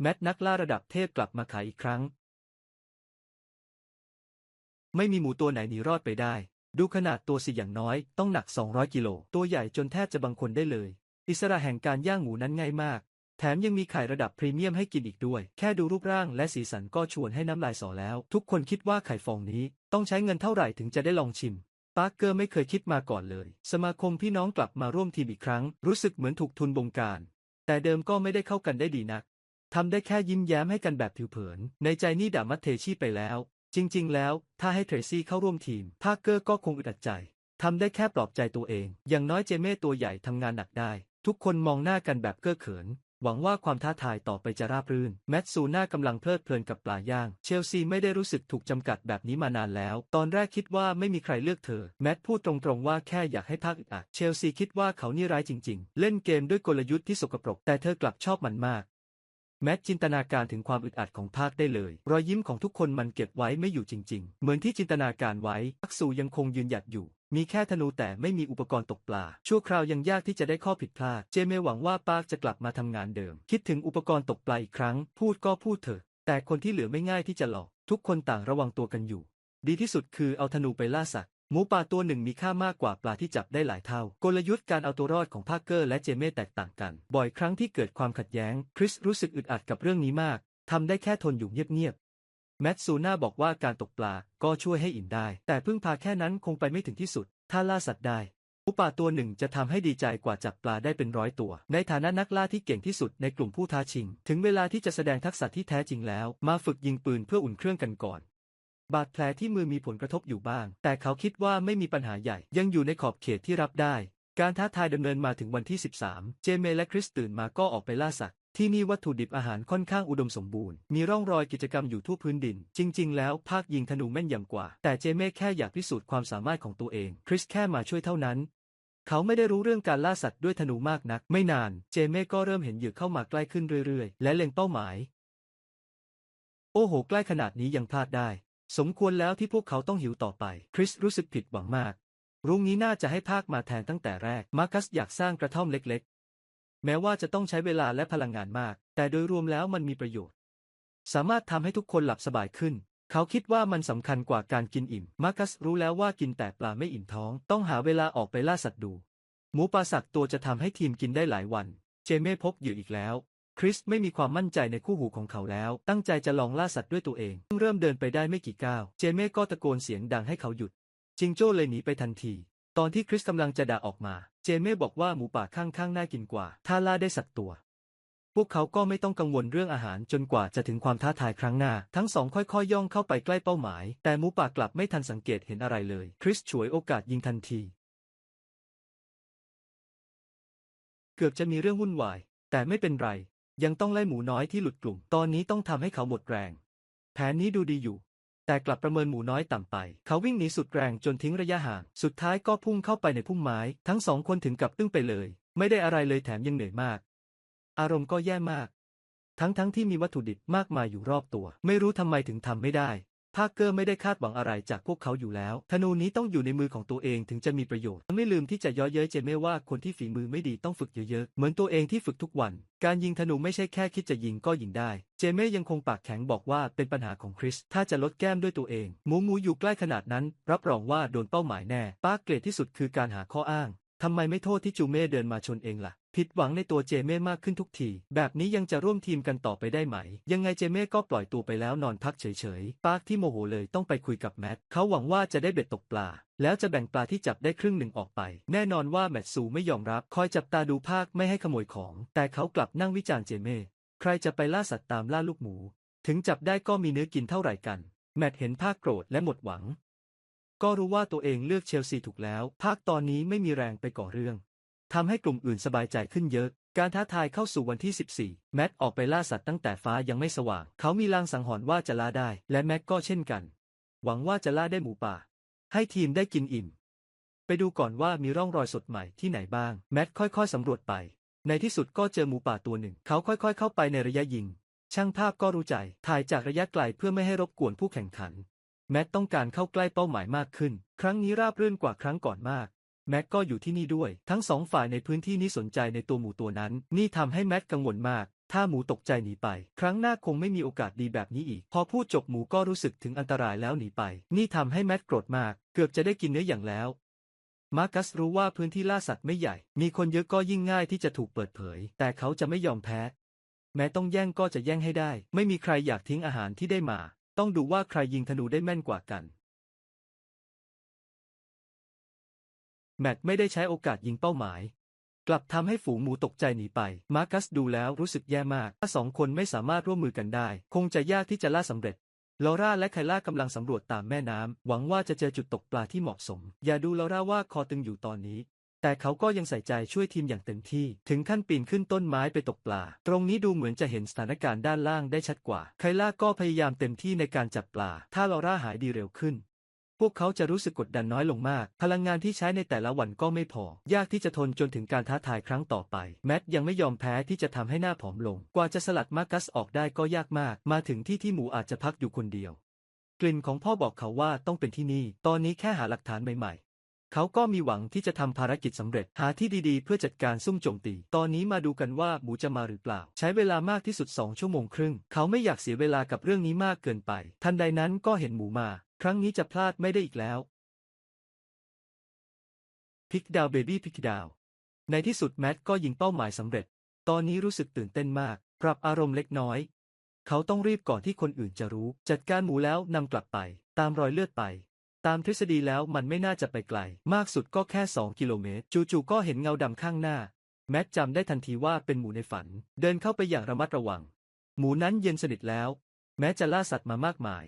แมทนักล่าระดับเทพกลับมาขายอีกครั้ง ไม่มีหมูตัวไหนหนีรอดไปได้ ดูขนาดตัวสิอย่างน้อยต้องหนัก 200 กิโล ตัวใหญ่จนแทบจะบังคนได้เลย อิสระแห่งการย่างหมูนั้นง่ายมาก แถมยังมีไข่ระดับพรีเมียมให้กินอีกด้วย แค่ดูรูปร่างและสีสันก็ชวนให้น้ำลายสอแล้ว ทุกคนคิดว่าไข่ฟองนี้ต้องใช้เงินเท่าไหร่ถึงจะได้ลองชิมปาร์เกอร์ไม่เคยคิดมาก่อนเลย สมาคมพี่น้องกลับมาร่วมทีมอีกครั้ง รู้สึกเหมือนถูกทุนบงการ แต่เดิมก็ไม่ได้เข้ากันได้ดีนัก ทำได้แค่ยิ้มแย้มให้กันแบบผิวเผิน ในใจนี่ด่ามัตเทชี่ไปแล้ว จริง ๆ แล้ว ถ้าให้เทรซี่เข้าร่วมทีมพาร์เกอร์ก็คงอึดอัดใจทำได้แค่ปลอบใจตัวเอง อย่างน้อยเจเม่ตัวใหญ่ทำงานหนักได้ ทุกคนมองหน้ากันแบบเก้อเขิน หวังว่าความท้าทายต่อไปจะราบรื่น แมตซูน่ากำลังเพลิดเพลินกับปลาย่าง เชลซีไม่ได้รู้สึกถูกจำกัดแบบนี้มานานแล้ว ตอนแรกคิดว่าไม่มีใครเลือกเธอ แมตพูดตรงๆว่าแค่อยากให้ภาคอึดอัดเชลซีคิดว่าเขานี่ร้ายจริง ๆ เล่นเกมด้วยกลยุทธ์ที่สกปรก แต่เธอกลับชอบมันมาก แมทจินตนาการถึงความอึดอัดของภาคได้เลย รอยยิ้มของทุกคนมันเก็บไว้ไม่อยู่จริง ๆ เหมือนที่จินตนาการไว้พักสูยังคงยืนหยัดอยู่ มีแค่ธนูแต่ไม่มีอุปกรณ์ตกปลา ชั่วคราวยังยากที่จะได้ข้อผิดพลาด เจเมหวังว่าปาร์คจะกลับมาทำงานเดิม คิดถึงอุปกรณ์ตกปลาอีกครั้ง พูดก็พูดเถอะ แต่คนที่เหลือไม่ง่ายที่จะหลอก ทุกคนต่างระวังตัวกันอยู่ ดีที่สุดคือเอาธนูไปล่าสัตว์ หมูป่าตัวหนึ่งมีค่ามากกว่าปลาที่จับได้หลายเท่า กลยุทธ์การเอาตัวรอดของพาร์เกอร์และเจเม่แตกต่างกัน บ่อยครั้งที่เกิดความขัดแย้ง คริสรู้สึกอึดอัดกับเรื่องนี้มาก ทำได้แค่ทนอยู่เงียบๆ แมตซูน่าบอกว่าการตกปลาก็ช่วยให้อิ่มได้ แต่พึ่งพาแค่นั้นคงไปไม่ถึงที่สุด ถ้าล่าสัตว์ได้ หมูป่าตัวหนึ่งจะทำให้ดีใจกว่าจับปลาได้เป็นร้อยตัว ในฐานะนักล่าที่เก่งที่สุดในกลุ่มผู้ท้าชิง ถึงเวลาที่จะแสดงทักษะที่แท้จริงแล้ว มาฝึกยิงปืนเพื่ออุ่นเครื่องกันก่อน บาดแผลที่มือมีผลกระทบอยู่บ้าง แต่เขาคิดว่าไม่มีปัญหาใหญ่ ยังอยู่ในขอบเขตที่รับได้ การท้าทายดำเนินมาถึงวันที่ 13 เจเมและคริสตื่นมาก็ออกไปล่าสัตว์ ที่นี่วัตถุดิบอาหารค่อนข้างอุดมสมบูรณ์ มีร่องรอยกิจกรรมอยู่ทั่วพื้นดิน จริง ๆ แล้วภาคยิงธนูแม่นยำกว่า แต่เจเมแค่อยากพิสูจน์ความสามารถของตัวเอง คริสแค่มาช่วยเท่านั้นเขาไม่ได้รู้เรื่องการล่าสัตว์ด้วยธนูมากนัก ไม่นาน เจเม่ก็เริ่มเห็นเหยื่อเข้ามาใกล้ขึ้นเรื่อยๆ และเล็งเป้าหมาย โอ้โห ใกล้ขนาดนี้ยังพลาดได้ สมควรแล้วที่พวกเขาต้องหิวต่อไป คริสรู้สึกผิดหวังมาก รุ่งนี้น่าจะให้ภาคมาแทนตั้งแต่แรก มาร์คัสอยากสร้างกระท่อมเล็กๆ แม้ว่าจะต้องใช้เวลาและพลังงานมาก แต่โดยรวมแล้วมันมีประโยชน์ สามารถทำให้ทุกคนหลับสบายขึ้น เขาคิดว่ามันสำคัญกว่าการกินอิ่ม มาร์คัสรู้แล้วว่ากินแต่ปลาไม่อิ่มท้อง ต้องหาเวลาออกไปล่าสัตว์ดู หมูป่าสักตัวจะทำให้ทีมกินได้หลายวัน เจเม่พบเหยื่ออีกแล้ว คริสไม่มีความมั่นใจในคู่หูของเขาแล้ว ตั้งใจจะลองล่าสัตว์ด้วยตัวเองเพิ่งเริ่มเดินไปได้ไม่กี่ก้าว เจเม่ก็ตะโกนเสียงดังให้เขาหยุด จิงโจ้เลยหนีไปทันที ตอนที่คริสกำลังจะด่าออกมา เจเม่บอกว่าหมูป่าข้างๆน่ากินกว่า ถ้าล่าได้สักตัว พวกเขาก็ไม่ต้องกังวลเรื่องอาหารจนกว่าจะถึงความท้าทายครั้งหน้า ทั้งสองค่อยๆย่องเข้าไปใกล้เป้าหมาย แต่หมูป่ากลับไม่ทันสังเกตเห็นอะไรเลย คริสฉวยโอกาสยิงทันที เกือบจะมีเรื่องวุ่นวาย แต่ไม่เป็นไร ยังต้องไล่หมูน้อยที่หลุดกลุ่ม ตอนนี้ต้องทำให้เขาหมดแรง แผนนี้ดูดีอยู่ แต่กลับประเมินหมูน้อยต่ำไป เขาวิ่งหนีสุดแรงจนทิ้งระยะห่าง สุดท้ายก็พุ่งเข้าไปในพุ่มไม้ ทั้งสองคนถึงกับตึ้งไปเลย ไม่ได้อะไรเลยแถมยังเหนื่อยมาก อารมณ์ก็แย่มาก ทั้งๆทที่มีวัตถุดิบมากมายอยู่รอบตัว ไม่รู้ทำไมถึงทำไม่ได้ พาร์เกอร์ไม่ได้คาดหวังอะไรจากพวกเขาอยู่แล้ว ธนูนี้ต้องอยู่ในมือของตัวเองถึงจะมีประโยชน์ ไม่ลืมที่จะย้อเย้ยเจเม่ว่าคนที่ฝีมือไม่ดีต้องฝึกเยอะๆ เหมือนตัวเองที่ฝึกทุกวัน การยิงธนูไม่ใช่แค่คิดจะยิงก็ยิงได้ เจเม่ยังคงปากแข็งบอกว่าเป็นปัญหาของคริส ถ้าจะลดแก้มด้วยตัวเอง หมูหมูอยู่ใกล้ขนาดนั้น รับรองว่าโดนเป้าหมายแน่ปาร์คเกรดที่สุดคือการหาข้ออ้าง ทำไมไม่โทษที่จูเม่เดินมาชนเองล่ะ ผิดหวังในตัวเจเม่มากขึ้นทุกที แบบนี้ยังจะร่วมทีมกันต่อไปได้ไหม ยังไงเจเม่ก็ปล่อยตัวไปแล้วนอนพักเฉยๆ ปาร์คที่โมโหเลยต้องไปคุยกับแมท เขาหวังว่าจะได้เบ็ดตกปลา แล้วจะแบ่งปลาที่จับได้ครึ่งหนึ่งออกไป แน่นอนว่าแมทซูไม่ยอมรับ คอยจับตาดูภาคไม่ให้ขโมยของ แต่เขากลับนั่งวิจารณ์เจเม่ ใครจะไปล่าสัตว์ตามล่าลูกหมู ถึงจับได้ก็มีเนื้อกินเท่าไหร่กัน แมทเห็นภาคโกรธและหมดหวัง ก็รู้ว่าตัวเองเลือกเชลซีถูกแล้วภาคตอนนี้ไม่มีแรงไปก่อเรื่องทำให้กลุ่มอื่นสบายใจขึ้นเยอะการท้าทายเข้าสู่วันที่ 14 แมทออกไปล่าสัตว์ตั้งแต่ฟ้ายังไม่สว่าง เขามีลางสังหรณ์ว่าจะล่าได้ และแม็กก็เช่นกัน หวังว่าจะล่าได้หมูป่า ให้ทีมได้กินอิ่ม ไปดูก่อนว่ามีร่องรอยสดใหม่ที่ไหนบ้าง แมทค่อยๆสำรวจไป ในที่สุดก็เจอหมูป่าตัวหนึ่ง เขาค่อยๆ เข้าไปในระยะยิง ช่างภาพก็รู้ใจ ถ่ายจากระยะไกลเพื่อไม่ให้รบกวนผู้แข่งขัน แมทต้องการเข้าใกล้เป้าหมายมากขึ้น ครั้งนี้ราบรื่นกว่าครั้งก่อนมาก แม็กก็อยู่ที่นี่ด้วย ทั้งสองฝ่ายในพื้นที่นี้สนใจในตัวหมูตัวนั้น นี่ทำให้แม็กกังวลมาก ถ้าหมูตกใจหนีไป ครั้งหน้าคงไม่มีโอกาสดีแบบนี้อีก พอพูดจบหมูก็รู้สึกถึงอันตรายแล้วหนีไป นี่ทำให้แมทโกรธมาก เกือบจะได้กินเนื้ออย่างแล้วมาร์กัสรู้ว่าพื้นที่ล่าสัตว์ไม่ใหญ่ มีคนเยอะก็ยิ่งง่ายที่จะถูกเปิดเผย แต่เขาจะไม่ยอมแพ้ แม้ต้องแย่งก็จะแย่งให้ได้ ไม่มีใครอยากทิ้งอาหารที่ได้มา ต้องดูว่าใครยิงธนูได้แม่นกว่ากัน แมตต์ไม่ได้ใช้โอกาสยิงเป้าหมาย กลับทำให้ฝูงหมูตกใจหนีไป มาร์กัสดูแล้วรู้สึกแย่มาก ถ้าสองคนไม่สามารถร่วมมือกันได้ คงจะยากที่จะล่าสำเร็จลอร่าและไคล่ากำลังสำรวจตามแม่น้ำ หวังว่าจะเจอจุดตกปลาที่เหมาะสม อย่าดูลอร่าว่าคอตึงอยู่ตอนนี้ แต่เขาก็ยังใส่ใจช่วยทีมอย่างเต็มที่ ถึงขั้นปีนขึ้นต้นไม้ไปตกปลา ตรงนี้ดูเหมือนจะเห็นสถานการณ์ด้านล่างได้ชัดกว่า ไคล่าก็พยายามเต็มที่ในการจับปลา ถ้าลอร่าหายดีเร็วขึ้น พวกเขาจะรู้สึกกดดันน้อยลงมาก พลังงานที่ใช้ในแต่ละวันก็ไม่พอ ยากที่จะทนจนถึงการท้าทายครั้งต่อไป แมทยังไม่ยอมแพ้ที่จะทำให้หน้าผอมลง กว่าจะสลัดมาร์กัสออกได้ก็ยากมาก มาถึงที่ที่หมูอาจจะพักอยู่คนเดียว กลิ่นของพ่อบอกเขาว่าต้องเป็นที่นี่ ตอนนี้แค่หาหลักฐานใหม่ เขาก็มีหวังที่จะทำภารกิจสำเร็จหาที่ดีๆ เพื่อจัดการซุ่มโจมตี ตอนนี้มาดูกันว่าหมูจะมาหรือเปล่า ใช้เวลามากที่สุดสองชั่วโมงครึ่ง เขาไม่อยากเสียเวลากับเรื่องนี้มากเกินไป ทันใดนั้นก็เห็นหมูมา ครั้งนี้จะพลาดไม่ได้อีกแล้ว พิกดาวเบบี้พิกดาว ในที่สุดแมทก็ยิงเป้าหมายสำเร็จ ตอนนี้รู้สึกตื่นเต้นมาก ปรับอารมณ์เล็กน้อย เขาต้องรีบก่อนที่คนอื่นจะรู้ จัดการหมูแล้วนำกลับไป ตามรอยเลือดไป ตามทฤษฎีแล้วมันไม่น่าจะไปไกล มากสุดก็แค่ 2 กิโลเมตร จู่ๆก็เห็นเงาดำข้างหน้า แมทจำได้ทันทีว่าเป็นหมูในฝัน เดินเข้าไปอย่างระมัดระวัง หมูนั้นเย็นสนิทแล้ว แม้จะล่าสัตว์มามากมาย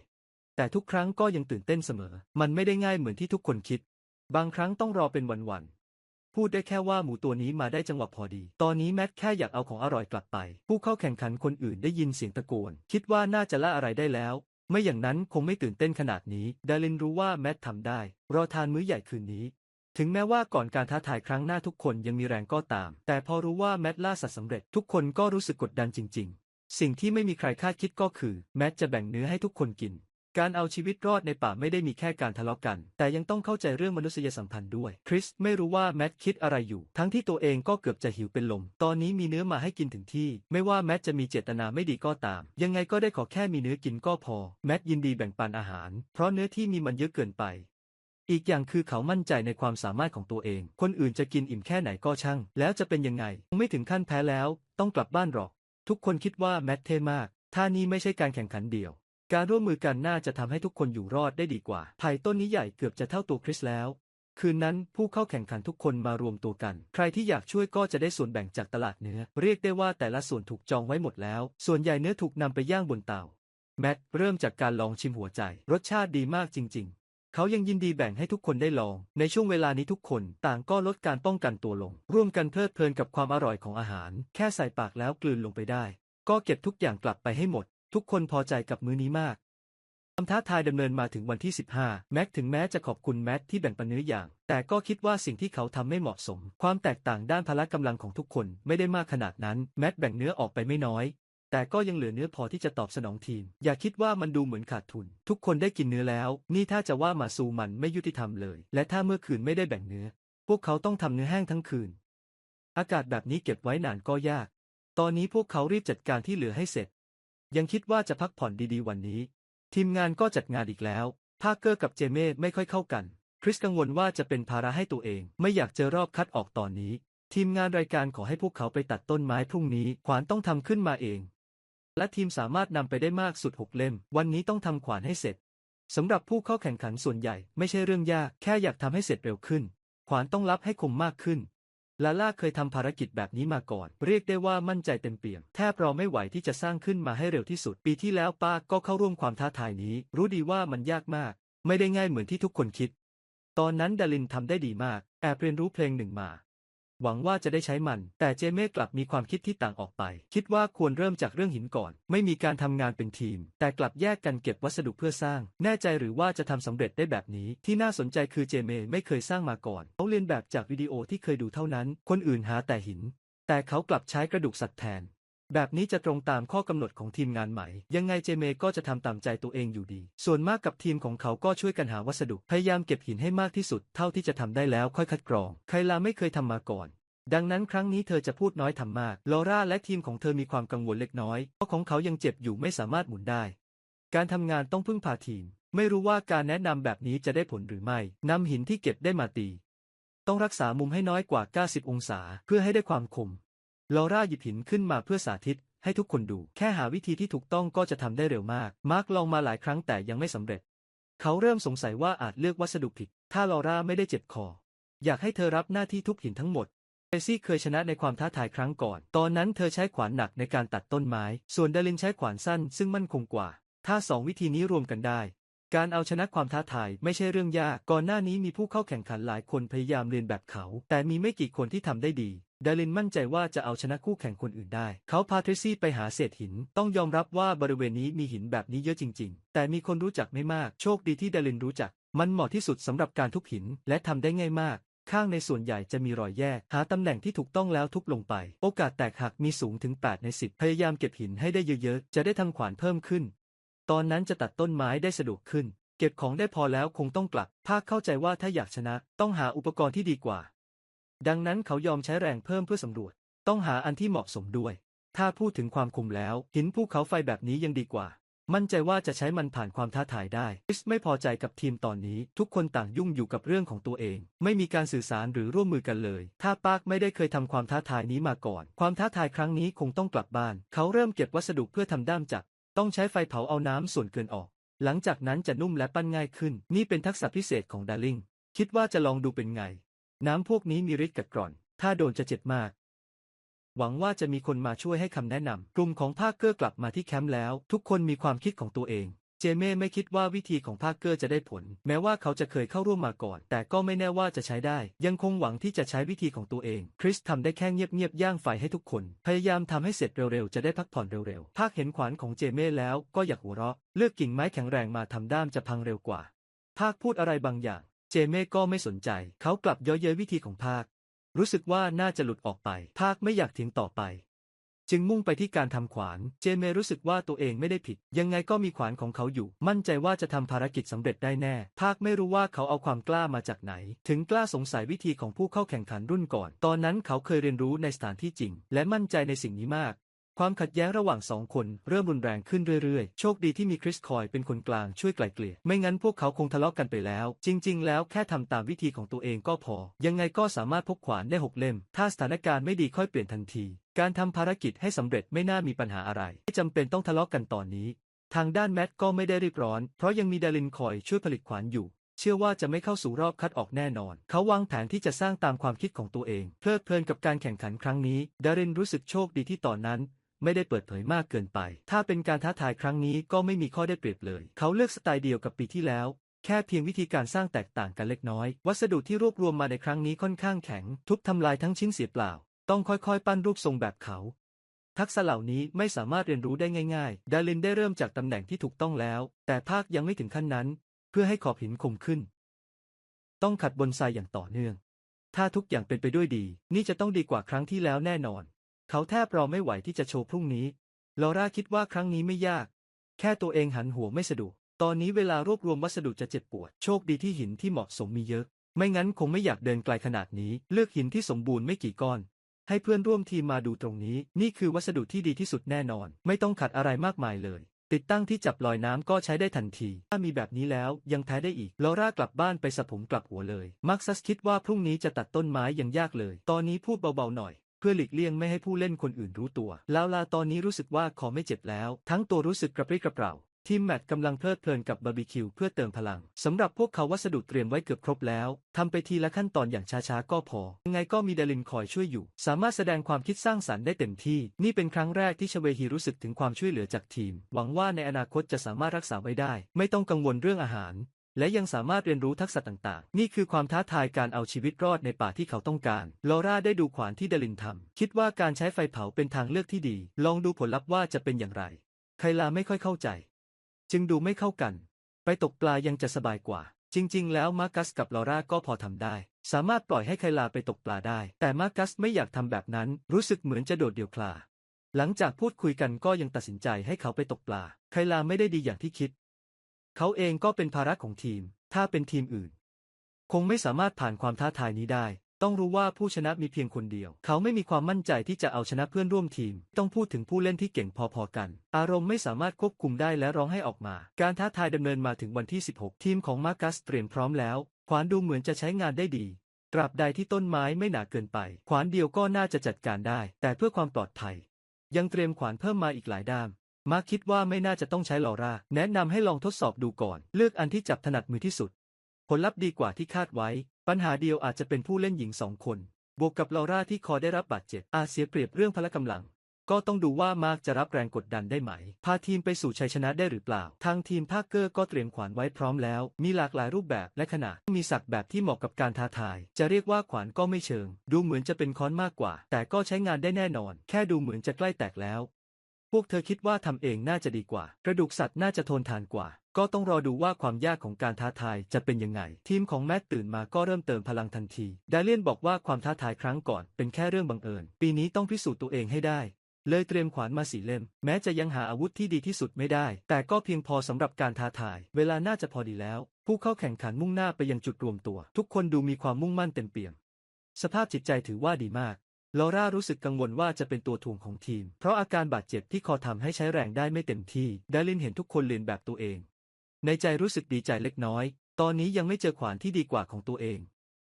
แต่ทุกครั้งก็ยังตื่นเต้นเสมอ มันไม่ได้ง่ายเหมือนที่ทุกคนคิด บางครั้งต้องรอเป็นวันๆพูดได้แค่ว่าหมูตัวนี้มาได้จังหวะพอดี ตอนนี้แมทแค่อยากเอาของอร่อยกลับไป ผู้เข้าแข่งขันคนอื่นได้ยินเสียงตะโกน คิดว่าน่าจะล่าอะไรได้แล้ว ไม่อย่างนั้นคงไม่ตื่นเต้นขนาดนี้ ดารินรู้ว่าแมททำได้ รอทานมื้อใหญ่คืนนี้ ถึงแม้ว่าก่อนการท้าทายครั้งหน้าทุกคนยังมีแรงก็ตาม แต่พอรู้ว่าแมทล่าสัตว์สำเร็จ ทุกคนก็รู้สึกกดดันจริง ๆ สิ่งที่ไม่มีใครคาดคิดก็คือ แมทจะแบ่งเนื้อให้ทุกคนกิน การเอาชีวิตรอดในป่าไม่ได้มีแค่การทะเลาะกัน แต่ยังต้องเข้าใจเรื่องมนุษยสัมพันธ์ด้วย คริสไม่รู้ว่าแมทคิดอะไรอยู่ ทั้งที่ตัวเองก็เกือบจะหิวเป็นลม ตอนนี้มีเนื้อมาให้กินถึงที่ ไม่ว่าแมทจะมีเจตนาไม่ดีก็ตาม ยังไงก็ได้ขอแค่มีเนื้อกินก็พอ แมทยินดีแบ่งปันอาหาร เพราะเนื้อที่มีมันเยอะเกินไปอีกอย่างคือเขามั่นใจในความสามารถของตัวเอง คนอื่นจะกินอิ่มแค่ไหนก็ช่าง แล้วจะเป็นยังไง ไม่ถึงขั้นแพ้แล้ว ต้องกลับบ้านหรอก ทุกคนคิดว่าแมทเท่มากถ้านี่ไม่ใช่การแข่งขันเดี่ยว การร่วมมือกันน่าจะทำให้ทุกคนอยู่รอดได้ดีกว่า ไผ่ต้นนี้ใหญ่เกือบจะเท่าตัวคริสแล้ว คืนนั้นผู้เข้าแข่งขันทุกคนมารวมตัวกัน ใครที่อยากช่วยก็จะได้ส่วนแบ่งจากตลาดเนื้อ เรียกได้ว่าแต่ละส่วนถูกจองไว้หมดแล้ว ส่วนใหญ่เนื้อถูกนำไปย่างบนเตา แมทเริ่มจากการลองชิมหัวใจ รสชาติดีมากจริง ๆ เขายังยินดีแบ่งให้ทุกคนได้ลอง ในช่วงเวลานี้ทุกคนต่างก็ลดการป้องกันตัวลง ร่วมกันเพลิดเพลินกับความอร่อยของอาหาร แค่ใส่ปากแล้วกลืนลงไปได้ ก็เก็บทุกอย่างกลับไปให้หมด ทุกคนพอใจกับมื้อนี้มากความท้าทายดำเนินมาถึงวันที่ 15 แม็กถึงแม้จะขอบคุณแมทที่แบ่งปันเนื้ออย่าง แต่ก็คิดว่าสิ่งที่เขาทำไม่เหมาะสม ความแตกต่างด้านพละกำลังของทุกคนไม่ได้มากขนาดนั้น แมทแบ่งเนื้อออกไปไม่น้อย แต่ก็ยังเหลือเนื้อพอที่จะตอบสนองทีม อย่าคิดว่ามันดูเหมือนขาดทุน ทุกคนได้กินเนื้อแล้ว นี่ถ้าจะว่ามาซูมันไม่ยุติธรรมเลย และถ้าเมื่อคืนไม่ได้แบ่งเนื้อ พวกเขาต้องทำเนื้อแห้งทั้งคืน อากาศแบบนี้เก็บไว้นานก็ยาก ตอนนี้พวกเขารีบจัดการที่เหลือให้เสร็จ ยังคิดว่าจะพักผ่อนดีๆวันนี้ ทีมงานก็จัดงานอีกแล้วพาเกอร์กับเจเม่ไม่ค่อยเข้ากัน คริสกังวลว่าจะเป็นภาระให้ตัวเอง ไม่อยากเจอรอบคัดออกตอนนี้ ทีมงานรายการขอให้พวกเขาไปตัดต้นไม้พรุ่งนี้ขวานต้องทำขึ้นมาเอง และทีมสามารถนำไปได้มากสุดหกเล่ม วันนี้ต้องทำขวานให้เสร็จสำหรับผู้เข้าแข่งขันส่วนใหญ่ไม่ใช่เรื่องยาก แค่อยากทำให้เสร็จเร็วขึ้น ขวานต้องรับให้คมมากขึ้น ลาล่าเคยทำภารกิจแบบนี้มาก่อน เรียกได้ว่ามั่นใจเต็มเปี่ยม แทบรอไม่ไหวที่จะสร้างขึ้นมาให้เร็วที่สุด ปีที่แล้วป้าก็เข้าร่วมความท้าทายนี้ รู้ดีว่ามันยากมาก ไม่ได้ง่ายเหมือนที่ทุกคนคิด ตอนนั้นดารินทำได้ดีมาก แอบเรียนรู้เพลงหนึ่งมา หวังว่าจะได้ใช้มัน แต่เจเม่กลับมีความคิดที่ต่างออกไป คิดว่าควรเริ่มจากเรื่องหินก่อน ไม่มีการทำงานเป็นทีม แต่กลับแยกกันเก็บวัสดุเพื่อสร้าง แน่ใจหรือว่าจะทำสำเร็จได้แบบนี้ ที่น่าสนใจคือเจเม่ไม่เคยสร้างมาก่อน เขาเรียนแบบจากวิดีโอที่เคยดูเท่านั้น คนอื่นหาแต่หิน แต่เขากลับใช้กระดูกสัตว์แทน แบบนี้จะตรงตามข้อกำหนดของทีมงานไหม ยังไงเจเมก็จะทำตามใจตัวเองอยู่ดี ส่วนมากกับทีมของเขาก็ช่วยกันหาวัสดุ พยายามเก็บหินให้มากที่สุด เท่าที่จะทำได้แล้วค่อยคัดกรองใคลาไม่เคยทำมาก่อน ดังนั้นครั้งนี้เธอจะพูดน้อยทำมาก ลอร่าและทีมของเธอมีความกังวลเล็กน้อย เพราะของเขายังเจ็บอยู่ไม่สามารถหมุนได้ การทำงานต้องพึ่งพาทีม ไม่รู้ว่าการแนะนำแบบนี้จะได้ผลหรือไม่นำหินที่เก็บได้มาตี ต้องรักษามุมให้น้อยกว่า 90 องศา เพื่อให้ได้ความคม ลอร่าหยิบหินขึ้นมาเพื่อสาธิตให้ทุกคนดู แค่หาวิธีที่ถูกต้องก็จะทำได้เร็วมาก มาร์กลองมาหลายครั้งแต่ยังไม่สำเร็จ เขาเริ่มสงสัยว่าอาจเลือกวัสดุผิด ถ้าลอร่าไม่ได้เจ็บคอ อยากให้เธอรับหน้าที่ทุบหินทั้งหมดเปซี่เคยชนะในความท้าทายครั้งก่อน ตอนนั้นเธอใช้ขวานหนักในการตัดต้นไม้ ส่วนดารินใช้ขวานสั้นซึ่งมั่นคงกว่า ถ้าสองวิธีนี้รวมกันได้ การเอาชนะความท้าทายไม่ใช่เรื่องยาก ก่อนหน้านี้มีผู้เข้าแข่งขันหลายคนพยายามเรียนแบบเขา แต่มีไม่กี่คนที่ทำได้ดีดารินมั่นใจว่าจะเอาชนะคู่แข่งคนอื่นได้ เขาพาเทรซี่ไปหาเศษหิน ต้องยอมรับว่าบริเวณนี้มีหินแบบนี้เยอะจริง ๆ แต่มีคนรู้จักไม่มาก โชคดีที่ดารินรู้จัก มันเหมาะที่สุดสำหรับการทุบหิน และทำได้ง่ายมาก ข้างในส่วนใหญ่จะมีรอยแยก หาตำแหน่งที่ถูกต้องแล้วทุบลงไป โอกาสแตกหักมีสูงถึง 8 ใน 10 พยายามเก็บหินให้ได้เยอะๆ จะได้ทำขวานเพิ่มขึ้น ตอนนั้นจะตัดต้นไม้ได้สะดวกขึ้น เก็บของได้พอแล้วคงต้องกลับ ภาคเข้าใจว่าถ้าอยากชนะต้องหาอุปกรณ์ที่ดีกว่า ดังนั้นเขายอมใช้แรงเพิ่มเพื่อสำรวจ ต้องหาอันที่เหมาะสมด้วย ถ้าพูดถึงความคุมแล้ว หินภูเขาไฟแบบนี้ยังดีกว่า มั่นใจว่าจะใช้มันผ่านความท้าทายได้คริสไม่พอใจกับทีมตอนนี้ ทุกคนต่างยุ่งอยู่กับเรื่องของตัวเอง ไม่มีการสื่อสารหรือร่วมมือกันเลย ถ้าปาร์คไม่ได้เคยทำความท้าทายนี้มาก่อน ความท้าทายครั้งนี้คงต้องกลับบ้าน เขาเริ่มเก็บวัสดุเพื่อทำด้ามจักร ต้องใช้ไฟเผาเอาน้ำส่วนเกินออก หลังจากนั้นจะนุ่มและปั้นง่ายขึ้น นี่เป็นทักษะพิเศษของดาริง คิดว่าจะลองดูเป็นไง น้ำพวกนี้มีฤทธิ์กัดกร่อน ถ้าโดนจะเจ็บมาก หวังว่าจะมีคนมาช่วยให้คำแนะนำ กลุ่มของภาคเกอร์กลับมาที่แคมป์แล้ว ทุกคนมีความคิดของตัวเอง เจเม่ไม่คิดว่าวิธีของภาคเกอร์จะได้ผล แม้ว่าเขาจะเคยเข้าร่วมมาก่อน แต่ก็ไม่แน่ว่าจะใช้ได้ ยังคงหวังที่จะใช้วิธีของตัวเอง คริสทำได้แค่เงียบๆย่างไฟให้ทุกคน พยายามทำให้เสร็จเร็วๆ จะได้พักผ่อนเร็วๆภาคเห็นขวานของเจเม่แล้วก็อยากหัวเราะ เลือกกิ่งไม้แข็งแรงมาทำด้ามจะพังเร็วกว่า ภาคพูดอะไรบางอย่าง เจเม่ก็ไม่สนใจ เขากลับย้ยเย้ยวิธีของภาค รู้สึกว่าน่าจะหลุดออกไป ภาคไม่อยากถียงต่อไป จึงมุ่งไปที่การทำขวาน เจเมรู้สึกว่าตัวเองไม่ได้ผิด ยังไงก็มีขวานของเขาอยู่ มั่นใจว่าจะทำภารกิจสำเร็จได้แน่ ภาคไม่รู้ว่าเขาเอาความกล้ามาจากไหน ถึงกล้าสงสัยวิธีของผู้เข้าแข่งขันรุ่นก่อน ตอนนั้นเขาเคยเรียนรู้ในสถานที่จริง และมั่นใจในสิ่งนี้มากความขัดแย้งระหว่างสองคนเริ่มรุนแรงขึ้นเรื่อยๆ โชคดีที่มีคริสคอยเป็นคนกลางช่วยไกล่เกลี่ย ไม่งั้นพวกเขาคงทะเลาะกันไปแล้ว จริงๆ แล้วแค่ทำตามวิธีของตัวเองก็พอ ยังไงก็สามารถพกขวานได้หกเล่ม ถ้าสถานการณ์ไม่ดีค่อยเปลี่ยนทันที การทำภารกิจให้สำเร็จไม่น่ามีปัญหาอะไรไม่จำเป็นต้องทะเลาะกันตอนนี้ ทางด้านแมทก็ไม่ได้รีบร้อน เพราะยังมีดารินคอยช่วยผลิตขวานอยู่ เชื่อว่าจะไม่เข้าสู่รอบคัดออกแน่นอน เขาวางแผนที่จะสร้างตามความคิดของตัวเอง เพลิดเพลินกับการแข่งขันครั้งนี้ ดารินรู้สึกโชคดีที่ตอนนั้น ไม่ได้เปิดเผยมากเกินไป ถ้าเป็นการท้าทายครั้งนี้ก็ไม่มีข้อได้เปรียบเลย เขาเลือกสไตล์เดียวกับปีที่แล้วแค่เพียงวิธีการสร้างแตกต่างกันเล็กน้อย วัสดุที่รวบรวมมาในครั้งนี้ค่อนข้างแข็ง ทุบทำลายทั้งชิ้นเสียเปล่า ต้องค่อยๆ ปั้นรูปทรงแบบเขา ทักษะเหล่านี้ไม่สามารถเรียนรู้ได้ง่ายๆ ดารินได้เริ่มจากตำแหน่งที่ถูกต้องแล้ว แต่ภาคยังไม่ถึงขั้นนั้น เพื่อให้ขอบหินคมขึ้น ต้องขัดบนทรายอย่างต่อเนื่อง ถ้าทุกอย่างเป็นไปด้วยดี นี่จะต้องดีกว่าครั้งที่แล้วแน่นอน เขาแทบรอไม่ไหวที่จะโชว์พรุ่งนี้ ลอร่าคิดว่าครั้งนี้ไม่ยาก แค่ตัวเองหันหัวไม่สะดวก ตอนนี้เวลารวบรวมวัสดุจะเจ็บปวด โชคดีที่หินที่เหมาะสมมีเยอะ ไม่งั้นคงไม่อยากเดินไกลขนาดนี้ เลือกหินที่สมบูรณ์ไม่กี่ก้อน ให้เพื่อนร่วมทีมมาดูตรงนี้ นี่คือวัสดุที่ดีที่สุดแน่นอน ไม่ต้องขัดอะไรมากมายเลย ติดตั้งที่จับลอยน้ำก็ใช้ได้ทันที ถ้ามีแบบนี้แล้วยังแพ้ได้อีกลอร่ากลับบ้านไปสะผมกลับหัวเลยมาร์คซัสคิดว่าพรุ่งนี้จะตัดต้นไม้ยังยากเลย ตอนนี้พูดเบาๆหน่อยเพื่อหลีกเลี่ยงไม่ให้ผู้เล่นคนอื่นรู้ตัวลาวลาตอนนี้รู้สึกว่าคอไม่เจ็บแล้ว ทั้งตัวรู้สึกกระปรี้กระเปร่า ทีมแมตต์กำลังเพลิดเพลินกับบาร์บีคิวเพื่อเติมพลังสำหรับพวกเขาวัสดุเตรียมไว้เกือบครบแล้วทำไปทีละขั้นตอนอย่างช้าๆก็พอ ยังไงก็มีดารินคอยช่วยอยู่ สามารถแสดงความคิดสร้างสรรค์ได้เต็มที่ นี่เป็นครั้งแรกที่ชเวฮีรู้สึกถึงความช่วยเหลือจากทีม หวังว่าในอนาคตจะสามารถรักษาไว้ได้ ไม่ต้องกังวลเรื่องอาหารและยังสามารถเรียนรู้ทักษะต่างๆ นี่คือความท้าทายการเอาชีวิตรอดในป่าที่เขาต้องการ ลอร่าได้ดูขวานที่เดลินทำ คิดว่าการใช้ไฟเผาเป็นทางเลือกที่ดี ลองดูผลลัพธ์ว่าจะเป็นอย่างไร ไคลาไม่ค่อยเข้าใจ จึงดูไม่เข้ากัน ไปตกปลายังจะสบายกว่า จริง ๆ แล้วมาร์กัสกับลอร่าก็พอทำได้ สามารถปล่อยให้ไคลาไปตกปลาได้ แต่มาร์กัสไม่อยากทำแบบนั้น รู้สึกเหมือนจะโดดเดี่ยวคลา หลังจากพูดคุยกันก็ยังตัดสินใจให้เขาไปตกปลา ไคลาไม่ได้ดีอย่างที่คิด เขาเองก็เป็นภาระของทีม ถ้าเป็นทีมอื่น คงไม่สามารถผ่านความท้าทายนี้ได้ ต้องรู้ว่าผู้ชนะมีเพียงคนเดียว เขาไม่มีความมั่นใจที่จะเอาชนะเพื่อนร่วมทีม ต้องพูดถึงผู้เล่นที่เก่งพอๆกัน อารมณ์ไม่สามารถควบคุมได้และร้องให้ออกมา การท้าทายดำเนินมาถึงวันที่ 16 ทีมของมาร์กัสเตรียมพร้อมแล้ว ขวานดูเหมือนจะใช้งานได้ดี ตราบใดที่ต้นไม้ไม่หนาเกินไป ขวานเดียวก็น่าจะจัดการได้ แต่เพื่อความปลอดภัย ยังเตรียมขวานเพิ่มมาอีกหลายด้ามมาร์คิดว่าไม่น่าจะต้องใช้ลอร่า แนะนำให้ลองทดสอบดูก่อน เลือกอันที่จับถนัดมือที่สุด ผลลัพธ์ดีกว่าที่คาดไว้ ปัญหาเดียวอาจจะเป็นผู้เล่นหญิงสองคน บวกกับลอร่าที่คอได้รับบาดเจ็บอาจเสียเปรียบเรื่องพละกำลัง ก็ต้องดูว่ามาร์คจะรับแรงกดดันได้ไหม พาทีมไปสู่ชัยชนะได้หรือเปล่า ทางทีมพาร์เกอร์ก็เตรียมขวานไว้พร้อมแล้ว มีหลากหลายรูปแบบและขนาด มีสักแบบที่เหมาะกับการท้าทาย จะเรียกว่าขวานก็ไม่เชิง ดูเหมือนจะเป็นค้อนมากกว่า แต่ก็ใช้งานได้แน่นอน แค่ดูเหมือนจะใกล้แตกแล้ว พวกเธอคิดว่าทำเองน่าจะดีกว่า กระดูกสัตว์น่าจะทนทานกว่า ก็ต้องรอดูว่าความยากของการท้าทายจะเป็นยังไง ทีมของแมตตื่นมาก็เริ่มเติมพลังทันที ดาเลียนบอกว่าความท้าทายครั้งก่อนเป็นแค่เรื่องบังเอิญ ปีนี้ต้องพิสูจน์ตัวเองให้ได้ เลยเตรียมขวานมาสีเล่ม แม้จะยังหาอาวุธที่ดีที่สุดไม่ได้ แต่ก็เพียงพอสำหรับการท้าทาย เวลาน่าจะพอดีแล้ว ผู้เข้าแข่งขันมุ่งหน้าไปยังจุดรวมตัว ทุกคนดูมีความมุ่งมั่นเต็มเปี่ยม สภาพจิตใจถือว่าดีมาก ลอร่ารู้สึกกังวลว่าจะเป็นตัวถ่วงของทีม เพราะอาการบาดเจ็บที่คอทำให้ใช้แรงได้ไม่เต็มที่ดารินเห็นทุกคนเรียนแบบตัวเอง ในใจรู้สึกดีใจเล็กน้อย ตอนนี้ยังไม่เจอขวานที่ดีกว่าของตัวเอง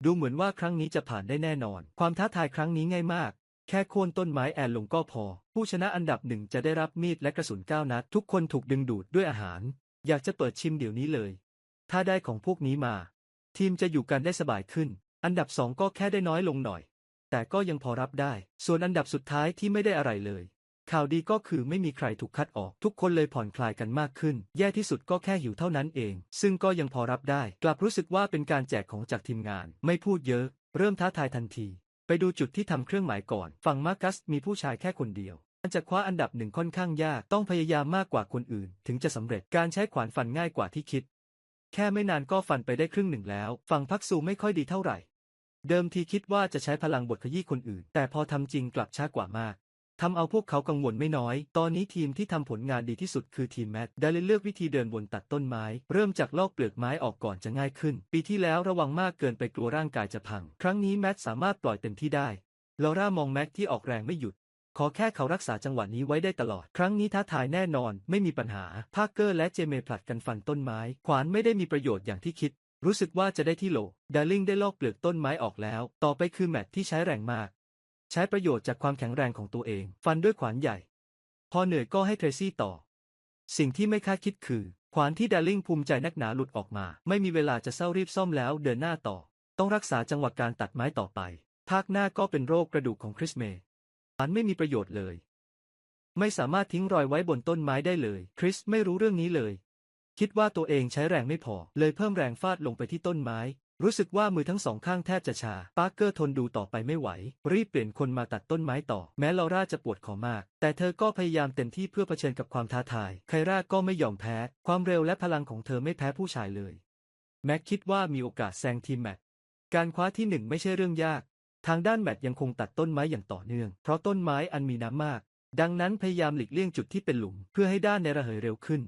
ดูเหมือนว่าครั้งนี้จะผ่านได้แน่นอน ความท้าทายครั้งนี้ง่ายมาก แค่โค่นต้นไม้แอนลงก็พอ ผู้ชนะอันดับหนึ่งจะได้รับมีดและกระสุนเก้านัด ทุกคนถูกดึงดูดด้วยอาหาร อยากจะเปิดชิมเดี๋ยวนี้เลย ถ้าได้ของพวกนี้มา ทีมจะอยู่กันได้สบายขึ้น อันดับสองก็แค่ได้น้อยลงหน่อย แต่ก็ยังพอรับได้ ส่วนอันดับสุดท้ายที่ไม่ได้อะไรเลย ข่าวดีก็คือไม่มีใครถูกคัดออก ทุกคนเลยผ่อนคลายกันมากขึ้น แย่ที่สุดก็แค่หิวเท่านั้นเอง ซึ่งก็ยังพอรับได้ กลับรู้สึกว่าเป็นการแจกของจากทีมงาน ไม่พูดเยอะ เริ่มท้าทายทันที ไปดูจุดที่ทำเครื่องหมายก่อน ฝั่งมาร์กัสมีผู้ชายแค่คนเดียวการจะคว้าอันดับหนึ่งค่อนข้างยาก ต้องพยายามมากกว่าคนอื่น ถึงจะสำเร็จ การใช้ขวานฟันง่ายกว่าที่คิด แค่ไม่นานก็ฟันไปได้ครึ่งหนึ่งแล้ว ฝั่งพักซูไม่ค่อยดีเท่าไหร่ เดิมทีคิดว่าจะใช้พลังบทขยี้คนอื่น แต่พอทำจริงกลับช้ากว่ามากทำเอาพวกเขากังวลไม่น้อย ตอนนี้ทีมที่ทำผลงานดีที่สุดคือทีมแมทได้เลือกวิธีเดินวนตัดต้นไม้ เริ่มจากลอกเปลือกไม้ออกก่อนจะง่ายขึ้น ปีที่แล้วระวังมากเกินไปกลัวร่างกายจะพัง ครั้งนี้แมทสามารถปล่อยเต็มที่ได้ ลอร่ามองแม็กที่ออกแรงไม่หยุด ขอแค่เขารักษาจังหวะนี้ไว้ได้ตลอด ครั้งนี้ท้าทายแน่นอน ไม่มีปัญหา พาร์เกอร์และเจเมผลัดกันฟันต้นไม้ ขวานไม่ได้มีประโยชน์อย่างที่คิด รู้สึกว่าจะได้ที่โหล ดาร์ลิงได้ลอกเปลือกต้นไม้ออกแล้ว ต่อไปคือแมทที่ใช้แรงมาก ใช้ประโยชน์จากความแข็งแรงของตัวเอง ฟันด้วยขวานใหญ่ พอเหนื่อยก็ให้เทรซี่ต่อ สิ่งที่ไม่คาดคิดคือ ขวานที่ดาร์ลิงภูมิใจนักหนาหลุดออกมา ไม่มีเวลาจะเศร้ารีบซ่อมแล้วเดินหน้าต่อ ต้องรักษาจังหวะการตัดไม้ต่อไป ภาคหน้าก็เป็นโรคกระดูกของคริสเมย์ขวานไม่มีประโยชน์เลย ไม่สามารถทิ้งรอยไว้บนต้นไม้ได้เลย คริสไม่รู้เรื่องนี้เลย คิดว่าตัวเองใช้แรงไม่พอ เลยเพิ่มแรงฟาดลงไปที่ต้นไม้ รู้สึกว่ามือทั้งสองข้างแทบจะชา ปาร์เกอร์ทนดูต่อไปไม่ไหว รีบเปลี่ยนคนมาตัดต้นไม้ต่อ แม้ลอร่าจะปวดคอมาก แต่เธอก็พยายามเต็มที่เพื่อเผชิญกับความท้าทาย ไคร่าก็ไม่ยอมแพ้ ความเร็วและพลังของเธอไม่แพ้ผู้ชายเลย แม็กคิดว่ามีโอกาสแซงทีมแมทการคว้าที่หนึ่งไม่ใช่เรื่องยาก ทางด้านแมทยังคงตัดต้นไม้อย่างต่อเนื่อง เพราะต้นไม้อันมีน้ำมาก ดังนั้นพยายามหลีกเลี่ยงจุดที่เป็นหลุม เพื่อให้ด้านในระเหยเร็วขึ้น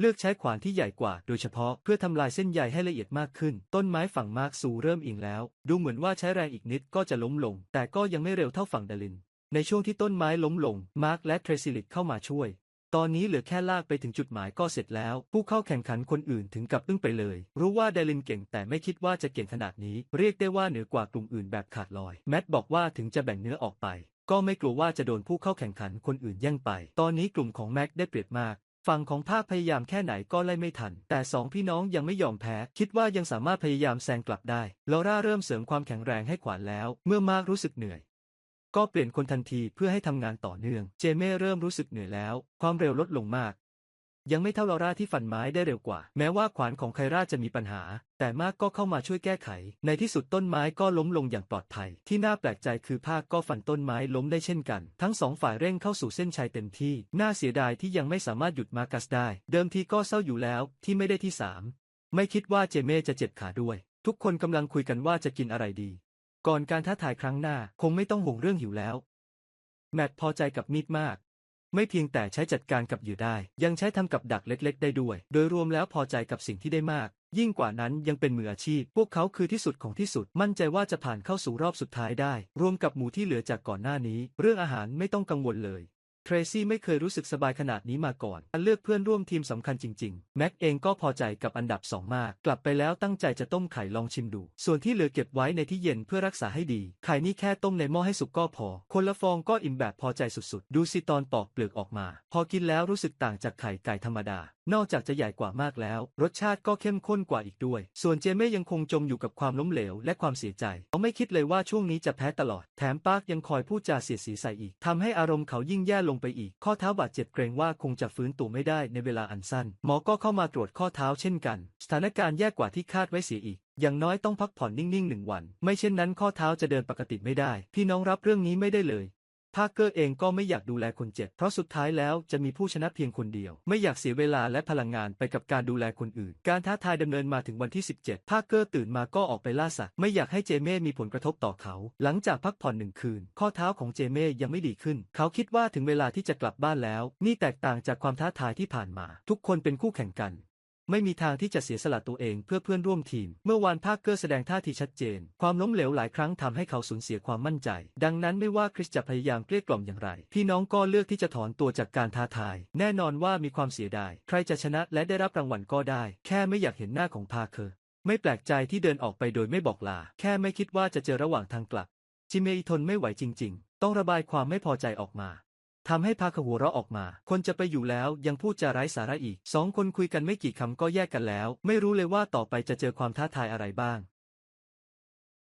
เลือกใช้ขวานที่ใหญ่กว่าโดยเฉพาะเพื่อทำลายเส้นใยให้ละเอียดมากขึ้น ต้นไม้ฝั่งมาร์คซูเริ่มอิงแล้ว ดูเหมือนว่าใช้แรงอีกนิดก็จะล้มลง แต่ก็ยังไม่เร็วเท่าฝั่งดาริน ในช่วงที่ต้นไม้ล้มลง มาร์คและเทรซิลิตเข้ามาช่วย ตอนนี้เหลือแค่ลากไปถึงจุดหมายก็เสร็จแล้ว ผู้เข้าแข่งขันคนอื่นถึงกับอึ้งไปเลย รู้ว่าเดลินเก่งแต่ไม่คิดว่าจะเก่งขนาดนี้ เรียกได้ว่าเหนือกว่ากลุ่มอื่นแบบขาดลอย แมทบอกว่าถึงจะแบ่งเนื้อออกไปก็ไม่กลัวว่าจะโดนผู้เข้าแข่งขันคนอื่นแย่งไป ตอนนี้กลุ่มของแม็กได้เปรียบมาก ฝั่งของภาคพยายามแค่ไหนก็ไล่ไม่ทัน แต่สองพี่น้องยังไม่ยอมแพ้ คิดว่ายังสามารถพยายามแซงกลับได้ลอร่าเริ่มเสริมความแข็งแรงให้ขวานแล้ว เมื่อมากรู้สึกเหนื่อย ก็เปลี่ยนคนทันทีเพื่อให้ทำงานต่อเนื่อง เจเม่เริ่มรู้สึกเหนื่อยแล้ว ความเร็วลดลงมาก ยังไม่เท่าลอร่าที่ฟันไม้ได้เร็วกว่า แม้ว่าขวานของไคร่าจะมีปัญหา แต่มากก็เข้ามาช่วยแก้ไข ในที่สุดต้นไม้ก็ล้มลงอย่างปลอดภัย ที่น่าแปลกใจคือภาคก็ฟันต้นไม้ล้มได้เช่นกัน ทั้งสองฝ่ายเร่งเข้าสู่เส้นชัยเต็มที่ น่าเสียดายที่ยังไม่สามารถหยุดมาร์กัสได้ เดิมทีก็เศร้าอยู่แล้วที่ไม่ได้ที่สามไม่คิดว่าเจเม่จะเจ็บขาด้วย ทุกคนกำลังคุยกันว่าจะกินอะไรดี ก่อนการท้าทายครั้งหน้าคงไม่ต้องห่วงเรื่องหิวแล้ว แมทพอใจกับมีดมาก ไม่เพียงแต่ใช้จัดการกับเหยื่อได้ ยังใช้ทำกับดักเล็กๆ ได้ด้วย โดยรวมแล้วพอใจกับสิ่งที่ได้มาก ยิ่งกว่านั้นยังเป็นมืออาชีพ พวกเขาคือที่สุดของที่สุด มั่นใจว่าจะผ่านเข้าสู่รอบสุดท้ายได้ รวมกับหมูที่เหลือจากก่อนหน้านี้ เรื่องอาหารไม่ต้องกังวลเลย เทรซี่ไม่เคยรู้สึกสบายขนาดนี้มาก่อนการเลือกเพื่อนร่วมทีมสำคัญจริง ๆ แม็กเองก็พอใจกับอันดับ 2 มาก กลับไปแล้วตั้งใจจะต้มไข่ลองชิมดู ส่วนที่เหลือเก็บไว้ในที่เย็นเพื่อรักษาให้ดี ไข่นี่แค่ต้มในหม้อให้สุกก็พอ คนละฟองก็อิ่มแบบพอใจสุดๆ ดูสิตอนปอกเปลือกออกมา พอกินแล้วรู้สึกต่างจากไข่ไก่ธรรมดา นอกจากจะใหญ่กว่ามากแล้ว รสชาติก็เข้มข้นกว่าอีกด้วย ส่วนเจเม่ยังคงจมอยู่กับความล้มเหลวและความเสียใจเขาไม่คิดเลยว่าช่วงนี้จะแพ้ตลอด แถมปาร์คยังคอยพูดจาเสียดสีใส่อีกทำให้อารมณ์เขายิ่งแย่ลงไปอีก ข้อเท้าบาดเจ็บเกรงว่าคงจะฟื้นตัวไม่ได้ในเวลาอันสั้น หมอก็เข้ามาตรวจข้อเท้าเช่นกัน สถานการณ์แย่กว่าที่คาดไว้เสียอีก อย่างน้อยต้องพักผ่อนนิ่งๆหนึ่งวัน ไม่เช่นนั้นข้อเท้าจะเดินปกติไม่ได้ พี่น้องรับเรื่องนี้ไม่ได้เลย พาร์เกอร์เองก็ไม่อยากดูแลคนเจ็บ เพราะสุดท้ายแล้วจะมีผู้ชนะเพียงคนเดียว ไม่อยากเสียเวลาและพลังงานไปกับการดูแลคนอื่น การท้าทายดำเนินมาถึงวันที่ 17พาร์เกอร์ตื่นมาก็ออกไปล่าสัตว์ ไม่อยากให้เจเม่มีผลกระทบต่อเขา หลังจากพักผ่อนหนึ่งคืน ข้อเท้าของเจเม่ยังไม่ดีขึ้น เขาคิดว่าถึงเวลาที่จะกลับบ้านแล้ว นี่แตกต่างจากความท้าทายที่ผ่านมา ทุกคนเป็นคู่แข่งกัน ไม่มีทางที่จะเสียสละตัวเองเพื่อเพื่อนร่วมทีม เมื่อวานพาร์เกอร์แสดงท่าทีชัดเจน ความล้มเหลวหลายครั้งทำให้เขาสูญเสียความมั่นใจ ดังนั้นไม่ว่าคริสจะพยายามเกลี้ยกล่อมอย่างไร พี่น้องก็เลือกที่จะถอนตัวจากการท้าทาย แน่นอนว่ามีความเสียดาย ใครจะชนะและได้รับรางวัลก็ได้ แค่ไม่อยากเห็นหน้าของพาเกอร์ไม่แปลกใจที่เดินออกไปโดยไม่บอกลา แค่ไม่คิดว่าจะเจอระหว่างทางกลับจิเมย์ทนไม่ไหวจริง ๆ ต้องระบายความไม่พอใจออกมา ทำให้พาขหัวเราะออกมา คนจะไปอยู่แล้วยังพูดจาไร้สาระอีก สองคนคุยกันไม่กี่คำก็แยกกันแล้ว ไม่รู้เลยว่าต่อไปจะเจอความท้าทายอะไรบ้าง